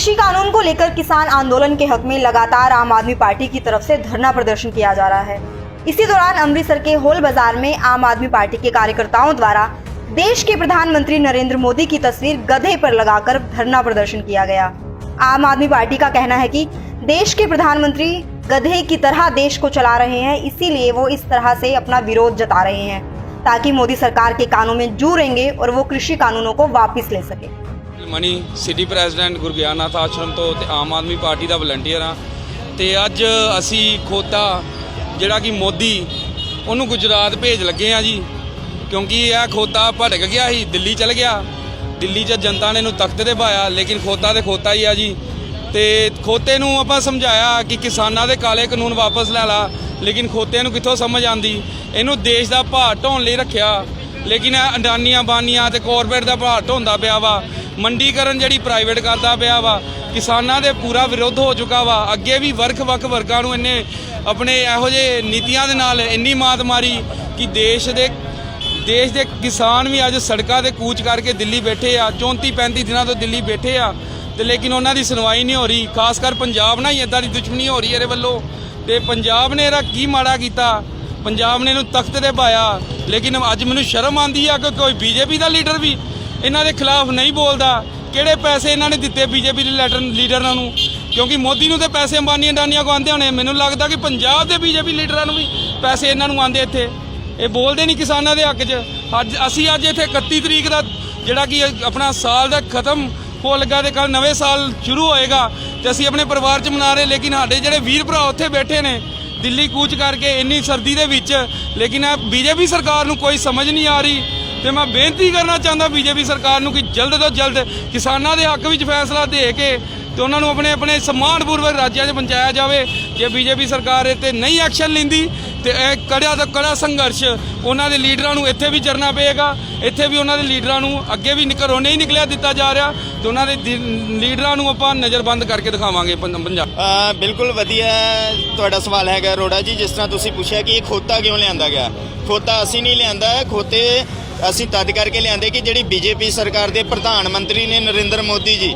कृषि कानून को लेकर किसान आंदोलन के हक में लगातार आम आदमी पार्टी की तरफ़ से धरना प्रदर्शन किया जा रहा है। इसी दौरान अमृतसर के होल बाज़ार में आम आदमी पार्टी के कार्यकर्ताओं द्वारा देश के प्रधानमंत्री नरेंद्र मोदी की तस्वीर गधे पर लगाकर धरना प्रदर्शन किया गया। आम आदमी पार्टी का कहना है कि देश के प्रधानमंत्री गधे की तरह देश को चला रहे हैं, इसीलिए वो इस तरह से अपना विरोध जता रहे हैं, ताकि मोदी सरकार के कानों में जू जूरेंगे और वो कृषि कानूनों को वापस ले सके। ਮਣੀ ਸਿਟੀ ਪ੍ਰੈਜ਼ੀਡੈਂਟ ਗੁਰਗਿਆਨਾਥ ਆਸ਼ਰਮ ਤੋਂ ਤੇ ਆਮ ਆਦਮੀ ਪਾਰਟੀ ਦਾ ਵਲੰਟੀਅਰ ਆ ਤੇ ਅੱਜ ਅਸੀਂ ਖੋਤਾ, ਜਿਹੜਾ ਕਿ ਮੋਦੀ, ਉਹਨੂੰ ਗੁਜਰਾਤ ਭੇਜ ਲੱਗੇ ਆ ਜੀ। ਕਿਉਂਕਿ ਇਹ ਖੋਤਾ ਭਟਕ ਗਿਆ ਸੀ, ਦਿੱਲੀ ਚਲ ਗਿਆ। ਦਿੱਲੀ 'ਚ ਜਨਤਾ ਨੇ ਇਹਨੂੰ ਤਖਤ ਤੇ ਪਾਇਆ ਲੇਕਿਨ ਖੋਤਾ ਤੇ ਖੋਤਾ ਹੀ ਆ ਜੀ। ਤੇ ਖੋਤੇ ਨੂੰ ਆਪਾਂ ਸਮਝਾਇਆ ਕਿ ਕਿਸਾਨਾਂ ਦੇ ਕਾਲੇ ਕਾਨੂੰਨ ਵਾਪਸ ਲੈ ਲਾ, ਲੇਕਿਨ ਖੋਤੇ ਨੂੰ ਕਿੱਥੋਂ ਸਮਝ ਆਂਦੀ ਇਹਨੂੰ ਦੇਸ਼ ਦਾ ਭਾਰ ਢੋਣ ਲਈ ਰੱਖਿਆ, ਲੇਕਿਨ ਇਹ ਅੰਡਾਨੀਆਂ ਬਾਨੀਆਂ ਤੇ ਕਾਰਪੋਰੇਟ ਦਾ ਭਾਰ ਢੋਂਦਾ ਪਿਆ ਵਾ। ਮੰਡੀਕਰਨ ਜਿਹੜੀ ਪ੍ਰਾਈਵੇਟ ਕਰਦਾ ਪਿਆ ਵਾ, ਕਿਸਾਨਾਂ ਦੇ ਪੂਰਾ ਵਿਰੋਧ ਹੋ ਚੁੱਕਾ ਵਾ। ਅੱਗੇ ਵੀ ਵਰਖ ਵੱਖ ਵਰਗਾਂ ਨੂੰ ਇੰਨੇ ਆਪਣੇ ਇਹੋ ਜਿਹੇ ਨੀਤੀਆਂ ਦੇ ਨਾਲ ਇੰਨੀ ਮਾਤ ਮਾਰੀ ਕਿ ਦੇਸ਼ ਦੇ ਦੇਸ਼ ਦੇ ਕਿਸਾਨ ਵੀ ਅੱਜ ਸੜਕਾਂ ਤੇ ਕੂਚ ਕਰਕੇ ਦਿੱਲੀ ਬੈਠੇ ਆ। 34 35 ਦਿਨਾਂ ਤੋਂ ਦਿੱਲੀ ਬੈਠੇ ਆ ਤੇ ਲੇਕਿਨ ਉਹਨਾਂ ਦੀ ਸੁਣਵਾਈ ਨਹੀਂ ਹੋ ਰਹੀ। ਖਾਸ ਕਰ ਪੰਜਾਬ ਨਾਲ ਹੀ ਇਦਾਂ ਦੀ ਦੁਸ਼ਮਣੀ ਹੋ ਰਹੀ ਹੈ ਇਹਦੇ ਵੱਲੋਂ। ਤੇ ਪੰਜਾਬ ਨੇ ਇਹਦਾ ਕੀ ਮਾੜਾ ਕੀਤਾ? ਪੰਜਾਬ ਨੇ ਇਹਨੂੰ ਤਖਤ ਤੇ ਪਾਇਆ। ਲੇਕਿਨ ਅੱਜ ਮੈਨੂੰ ਸ਼ਰਮ ਆਂਦੀ ਆ ਕਿ ਕੋਈ ਬੀਜੇਪੀ ਦਾ ਲੀਡਰ ਵੀ ਇਹਨਾਂ ਦੇ ਖਿਲਾਫ ਨਹੀਂ ਬੋਲਦਾ। ਕਿਹੜੇ ਪੈਸੇ ਇਹਨਾਂ ਨੇ ਦਿੱਤੇ ਬੀਜੇਪੀ ਦੇ ਲੈਟਰ ਲੀਡਰਾਂ ਨੂੰ? ਕਿਉਂਕਿ ਮੋਦੀ ਨੂੰ ਤੇ ਪੈਸੇ ਅੰਬਾਨੀ ਅਡਾਨੀਆਂ ਕੋ ਆਉਂਦੇ ਹੋਣੇ। ਮੈਨੂੰ ਲੱਗਦਾ ਕਿ ਪੰਜਾਬ ਦੇ ਬੀਜੇਪੀ ਲੀਡਰਾਂ ਨੂੰ ਵੀ ਪੈਸੇ ਇਹਨਾਂ ਨੂੰ ਆਉਂਦੇ ਇੱਥੇ। ਇਹ ਬੋਲਦੇ ਨਹੀਂ ਕਿਸਾਨਾਂ ਦੇ ਹੱਕ 'ਚ। ਅੱਜ ਅਸੀਂ ਅੱਜ ਇੱਥੇ 31 ਤਰੀਕ ਦਾ ਜਿਹੜਾ ਕਿ ਆਪਣਾ ਸਾਲ ਦਾ ਖਤਮ ਹੋ ਲੱਗਾ ਤੇ ਕੱਲ ਨਵੇਂ ਸਾਲ ਸ਼ੁਰੂ ਹੋਏਗਾ ਤੇ ਅਸੀਂ ਆਪਣੇ ਪਰਿਵਾਰ 'ਚ ਮਨਾ ਰਹੇ, ਲੇਕਿਨ ਸਾਡੇ ਜਿਹੜੇ ਵੀਰ ਭਰਾ ਉੱਥੇ ਬੈਠੇ ਨੇ, ਦਿੱਲੀ ਕੂਚ ਕਰਕੇ ਇੰਨੀ ਸਰਦੀ ਦੇ ਵਿੱਚ, ਲੇਕਿਨ ਇਹ ਬੀਜੇਪੀ ਸਰਕਾਰ ਨੂੰ ਕੋਈ ਸਮਝ ਨਹੀਂ ਆ ਰਹੀ। ਤੇ ਮੈਂ ਬੇਨਤੀ ਕਰਨਾ ਚਾਹੁੰਦਾ ਬੀਜੇਪੀ ਸਰਕਾਰ ਨੂੰ ਕਿ ਜਲਦ ਤੋਂ ਜਲਦ ਕਿਸਾਨਾਂ ਦੇ ਹੱਕ ਵਿੱਚ ਫੈਸਲਾ ਦੇ ਕੇ ਤੇ ਉਹਨਾਂ ਨੂੰ ਆਪਣੇ ਆਪਣੇ ਸਨਮਾਨਪੂਰਵਕ ਰਾਜਿਆਂ 'ਚ ਪਹੁੰਚਾਇਆ ਜਾਵੇ। ਜੇ ਬੀਜੇਪੀ ਸਰਕਾਰ ਇਹ ਤੇ ਨਹੀਂ ਐਕਸ਼ਨ ਲੈਂਦੀ ਤੇ ਇਹ ਕੜਿਆ ਤੋਂ ਕੜਾ ਸੰਘਰਸ਼ ਉਹਨਾਂ ਦੇ ਲੀਡਰਾਂ ਨੂੰ ਇੱਥੇ ਵੀ ਚਰਨਾ ਪਏਗਾ। ਇੱਥੇ ਵੀ ਉਹਨਾਂ ਦੇ ਲੀਡਰਾਂ ਨੂੰ ਅੱਗੇ ਵੀ ਘਰੋਂ ਨਹੀਂ ਨਿਕਲਿਆ ਦਿੱਤਾ ਜਾ ਰਿਹਾ। ਤੇ ਉਹਨਾਂ ਦੇ ਲੀਡਰਾਂ ਨੂੰ ਆਪਾਂ ਨਜ਼ਰਬੰਦ ਕਰਕੇ ਦਿਖਾਵਾਂਗੇ ਪੰ- ਪੰਜਾਬ। ਬਿਲਕੁਲ ਵਧੀਆ ਤੁਹਾਡਾ ਸਵਾਲ ਹੈਗਾ ਰੋੜਾ ਜੀ, ਜਿਸ ਤਰ੍ਹਾਂ ਤੁਸੀਂ ਪੁੱਛਿਆ ਕਿ ਇਹ ਖੋਤਾ ਕਿਉਂ ਲਿਆਂਦਾ ਗਿਆ? ਖੋਤਾ ਅਸੀਂ ਨਹੀਂ ਲਿਆਂਦਾ, ਖੋਤੇ ਅਸੀਂ ਤਦ ਕਰਕੇ ਲਿਆਂਦੇ ਕਿ ਜਿਹੜੀ ਬੀਜੇਪੀ ਸਰਕਾਰ ਦੇ ਪ੍ਰਧਾਨ ਮੰਤਰੀ ਨੇ ਨਰਿੰਦਰ ਮੋਦੀ ਜੀ,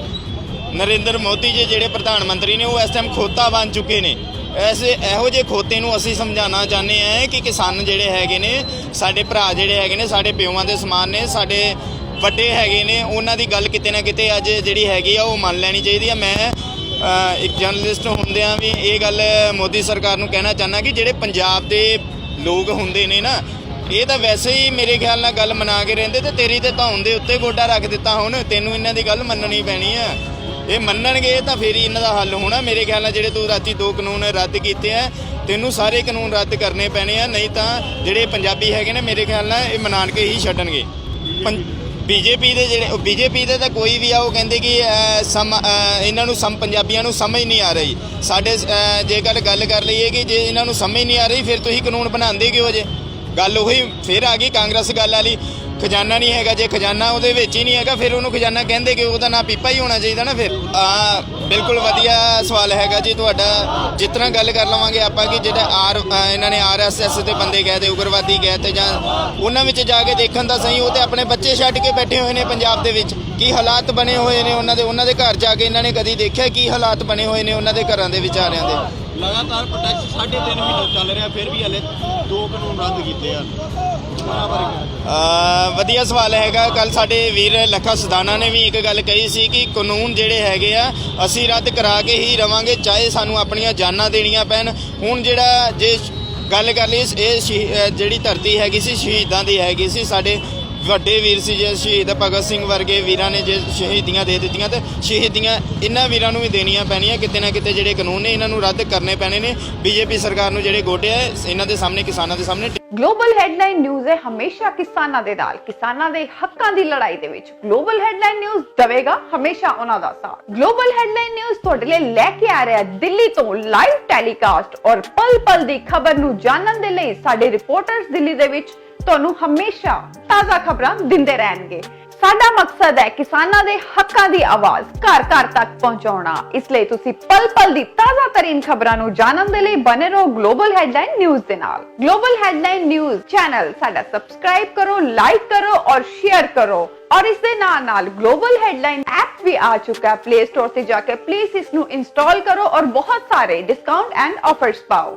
ਨਰਿੰਦਰ ਮੋਦੀ ਜੀ ਜਿਹੜੇ ਪ੍ਰਧਾਨ ਮੰਤਰੀ ਨੇ, ਉਹ ਇਸ ਟਾਈਮ ਖੋਤਾ ਬਣ ਚੁੱਕੇ ਨੇ। ਐਸੇ ਇਹੋ ਜਿਹੇ ਖੋਤੇ ਨੂੰ ਅਸੀਂ ਸਮਝਾਉਣਾ ਚਾਹੁੰਦੇ ਆ ਕਿ ਕਿਸਾਨ ਜਿਹੜੇ ਹੈਗੇ ਨੇ, ਸਾਡੇ ਭਰਾ ਜਿਹੜੇ ਹੈਗੇ ਨੇ, ਸਾਡੇ ਪਿਓਾਂ ਦੇ ਸਮਾਨ ਨੇ, ਸਾਡੇ ਵੱਡੇ ਹੈਗੇ ਨੇ, ਉਹਨਾਂ ਦੀ ਗੱਲ ਕਿਤੇ ਨਾ ਕਿਤੇ ਅੱਜ ਜਿਹੜੀ ਹੈਗੀ ਆ, ਉਹ ਮੰਨ ਲੈਣੀ ਚਾਹੀਦੀ ਆ। ਮੈਂ ਇੱਕ ਜਰਨਲਿਸਟ ਹੁੰਦਿਆਂ ਵੀ ਇਹ ਗੱਲ ਮੋਦੀ ਸਰਕਾਰ ਨੂੰ ਕਹਿਣਾ ਚਾਹੁੰਦਾ ਕਿ ਜਿਹੜੇ ਪੰਜਾਬ ਦੇ ਲੋਕ ਹੁੰਦੇ ਨੇ ਨਾ ਇਹ ਤਾਂ ਵੈਸੇ ਹੀ ਮੇਰੇ ਖਿਆਲ ਨਾਲ ਗੱਲ ਮਨਾ ਕੇ ਰਹਿੰਦੇ ਤੇ ਤੇਰੀ ਤੇ ਧੌਣ ਦੇ ਉੱਤੇ ਗੋਡਾ ਰੱਖ ਦਿੱਤਾ ਹੁਣ ਤੈਨੂੰ ਇਹਨਾਂ ਦੀ ਗੱਲ ਮੰਨਣੀ ਪੈਣੀ ਆ। ਇਹ ਮੰਨਣਗੇ ਤਾਂ ਫੇਰ ਹੀ ਇਹਨਾਂ ਦਾ ਹੱਲ ਹੋਣਾ। ਮੇਰੇ ਖਿਆਲ ਨਾਲ ਜਿਹੜੇ ਤੂੰ ਰਾਤੀ ਦੋ ਕਾਨੂੰਨ ਰੱਦ ਕੀਤੇ ਆ ਤੈਨੂੰ ਸਾਰੇ ਕਾਨੂੰਨ ਰੱਦ ਕਰਨੇ ਪੈਣੇ ਆ ਨਹੀਂ ਤਾਂ ਜਿਹੜੇ ਪੰਜਾਬੀ ਹੈਗੇ ਨੇ ਮੇਰੇ ਖਿਆਲ ਨਾਲ ਇਹ ਮਨਾਣ ਕੇ ਹੀ ਛੱਡਣਗੇ। ਬੀਜੇਪੀ ਦੇ ਜਿਹੜੇ ਬੀਜੇਪੀ ਦੇ ਤਾਂ ਕੋਈ ਵੀ ਆ ਉਹ ਕਹਿੰਦੇ ਕਿ ਸਮ ਇਹਨਾਂ ਨੂੰ ਸਮ ਪੰਜਾਬੀਆਂ ਨੂੰ ਸਮਝ ਨਹੀਂ ਆ ਰਹੀ। ਸਾਡੇ ਜੇਕਰ ਗੱਲ ਕਰ ਲਈਏ ਕਿ ਜੇ ਇਹਨਾਂ ਨੂੰ ਸਮਝ ਨਹੀਂ ਆ ਰਹੀ ਫਿਰ ਤੁਸੀਂ ਕਾਨੂੰਨ ਬਣਾਉਂਦੇ ਕਿਉਂ ਜੇ? ਗੱਲ ਉਹੀ ਫਿਰ ਆ ਗਈ ਕਾਂਗਰਸ ਗੱਲ ਵਾਲੀ। ਖਜ਼ਾਨਾ ਨਹੀਂ ਹੈਗਾ, ਜੇ ਖਜ਼ਾਨਾ ਉਹਦੇ ਵਿੱਚ ਹੀ ਨਹੀਂ ਹੈਗਾ, ਫਿਰ ਉਹਨੂੰ ਖਜ਼ਾਨਾ ਕਹਿੰਦੇ ਕਿ ਉਹਦਾ ਨਾਂ ਪੀਪਾ ਹੀ ਹੋਣਾ ਚਾਹੀਦਾ ਨਾ ਫਿਰ। ਆ, ਬਿਲਕੁਲ ਵਧੀਆ ਸਵਾਲ ਹੈਗਾ ਜੀ ਤੁਹਾਡਾ। ਜਿਸ ਤਰ੍ਹਾਂ ਗੱਲ ਕਰ ਲਵਾਂਗੇ ਆਪਾਂ ਕਿ ਜਿਹੜਾ ਆਰ ਇਹਨਾਂ ਨੇ ਆਰਐਸਐਸ ਦੇ ਬੰਦੇ ਗਏ ਤੇ ਉਗਰਵਾਦੀ ਗਏ ਤੇ ਜਾਂ ਉਹਨਾਂ ਵਿੱਚ ਜਾ ਕੇ ਦੇਖਣ ਦਾ ਸਹੀ, ਉਹ ਤੇ ਆਪਣੇ ਬੱਚੇ ਛੱਡ ਕੇ ਬੈਠੇ ਹੋਏ ਨੇ ਪੰਜਾਬ ਦੇ ਵਿੱਚ। ਕੀ ਹਾਲਾਤ ਬਣੇ ਹੋਏ ਨੇ ਉਹਨਾਂ ਦੇ? ਉਹਨਾਂ ਦੇ ਘਰ ਜਾ ਕੇ ਇਹਨਾਂ ਨੇ ਕਦੀ ਦੇਖਿਆ ਕੀ ਹਾਲਾਤ ਬਣੇ ਹੋਏ ਨੇ ਉਹਨਾਂ ਦੇ ਘਰਾਂ ਦੇ ਵਿਚਾਰਿਆਂ ਦੇ? ਲਗਾਤਾਰ ਪ੍ਰੋਟੈਸਟ ਸਾਢੇ ਮਹੀਨੇ ਚੱਲ ਰਿਹਾ, ਫਿਰ ਵੀ ਹਲੇ ਦੋ ਕਾਨੂੰਨ ਰੱਦ ਕੀਤੇ ਆ। ਵਧੀਆ ਸਵਾਲ ਹੈਗਾ। ਕੱਲ ਸਾਡੇ ਵੀਰ ਲੱਖਾ ਸਦਾਨਾ ਨੇ ਵੀ ਇੱਕ ਗੱਲ ਕਹੀ ਸੀ ਕਿ ਕਾਨੂੰਨ ਜਿਹੜੇ ਹੈਗੇ ਆ, ਅਸੀਂ ਰੱਦ ਕਰਾ ਕੇ ਹੀ ਰਵਾਂਗੇ, ਚਾਹੇ ਸਾਨੂੰ ਆਪਣੀਆਂ ਜਾਨਾਂ ਦੇਣੀਆਂ ਪੈਣ। ਹੁਣ ਜਿਹੜਾ ਜੇ ਗੱਲ ਕਰ ਲਈ ਇਹ ਸ਼ਹੀ- ਜਿਹੜੀ ਧਰਤੀ ਹੈਗੀ ਸੀ, ਸ਼ਹੀਦਾਂ ਦੀ ਹੈਗੀ ਸੀ, ਸਾਡੇ ਵੱਡੇ ਵੀਰ ਸੀ ਜੇ, ਸ਼ਹੀਦ ਭਗਤ ਸਿੰਘ ਵਰਗੇ ਵੀਰਾਂ ਨੇ ਜੇ ਸ਼ਹੀਦੀਆਂ ਦੇ ਦਿੱਤੀਆਂ ਤੇ ਸ਼ਹੀਦੀਆਂ ਇਹਨਾਂ ਵੀਰਾਂ ਨੂੰ ਵੀ ਦੇਣੀਆਂ ਪੈਣੀਆਂ। ਕਿਤੇ ਨਾ ਕਿਤੇ ਜਿਹੜੇ ਕਾਨੂੰਨ ਨੇ, ਇਹਨਾਂ ਨੂੰ ਰੱਦ ਕਰਨੇ ਪੈਣੇ ਨੇ। ਬੀਜੇਪੀ ਸਰਕਾਰ ਨੂੰ ਜਿਹੜੇ ਗੋਡੇ ਆ, ਇਹਨਾਂ ਦੇ ਸਾਹਮਣੇ, ਕਿਸਾਨਾਂ ਦੇ ਸਾਹਮਣੇ ਗਲੋਬਲ ਹੈਡਲਾਈਨ ਨਿਊਜ਼ ਹੈ ਹਮੇਸ਼ਾ ਕਿਸਾਨਾਂ ਦੇ ਨਾਲ, ਕਿਸਾਨਾਂ ਦੇ ਹੱਕਾਂ ਦੀ ਲੜਾਈ ਦੇ ਵਿੱਚ। ਗਲੋਬਲ ਹੈਡਲਾਈਨ ਨਿਊਜ਼ ਦਵੇਗਾ ਹਮੇਸ਼ਾ ਉਹਨਾਂ ਦਾ ਸਾਥ। ਗਲੋਬਲ ਹੈਡਲਾਈਨ ਨਿਊਜ਼ ਤੁਹਾਡੇ ਲਈ ਲੈ ਕੇ ਆ ਰਿਹਾ ਦਿੱਲੀ ਤੋਂ ਲਾਈਵ ਟੈਲੀਕਾਸਟ ਔਰ ਪਲ ਪਲ ਦੀ ਖਬਰ ਨੂੰ ਜਾਣਨ ਦੇ ਲਈ ਸਾਡੇ ਰਿਪੋਰਟਰਸ ਦਿੱਲੀ ਦੇ ਵਿੱਚ ਤੁਹਾਨੂੰ ਹਮੇਸ਼ਾ ਤਾਜ਼ਾ ਖਬਰਾਂ ਦਿੰਦੇ ਰਹਿਣਗੇ। ਸਾਡਾ ਮਕਸਦ ਹੈ ਕਿਸਾਨਾਂ ਦੇ ਹੱਕਾਂ ਦੀ ਆਵਾਜ਼ ਘਰ ਘਰ ਤੱਕ ਪਹੁੰਚਾਉਣਾ। ਇਸ ਲਈ ਤੁਸੀਂ ਪਲ ਪਲ ਦੀ ਤਾਜ਼ਾ ਤਰੀਨ ਖਬਰਾਂ ਨੂੰ ਜਾਣਨ ਦੇ ਲਈ ਬਨੇ ਰਹੋ ਗਲੋਬਲ ਹੈਡਲਾਈਨ ਨਿਊਜ਼ ਦੇ ਨਾਲ। ਗਲੋਬਲ ਹੈਡਲਾਈਨ ਨਿਊਜ਼ ਚੈਨਲ ਸਾਡਾ ਸਬਸਕ੍ਰਾਈਬ ਕਰੋ ਲਾਈਕ ਕਰੋ ਔਰ ਸ਼ੇਅਰ ਕਰੋ। ਔਰ ਇਸ ਦੇ ਨਾਲ ਨਾਲ ਗਲੋਬਲ ਹੈਡਲਾਈਨ ਐਪ ਵੀ ਆ ਚੁੱਕਾ ਹੈ। ਪਲੇ ਸਟੋਰ ਤੇ ਜਾ ਕੇ ਪਲੀਜ਼ ਇਸ ਨੂੰ ਇੰਸਟਾਲ ਕਰੋ ਔਰ ਬਹੁਤ ਸਾਰੇ ਡਿਸਕਾਊਂਟ ਐਂਡ ਆਫਰਸ ਪਾਓ।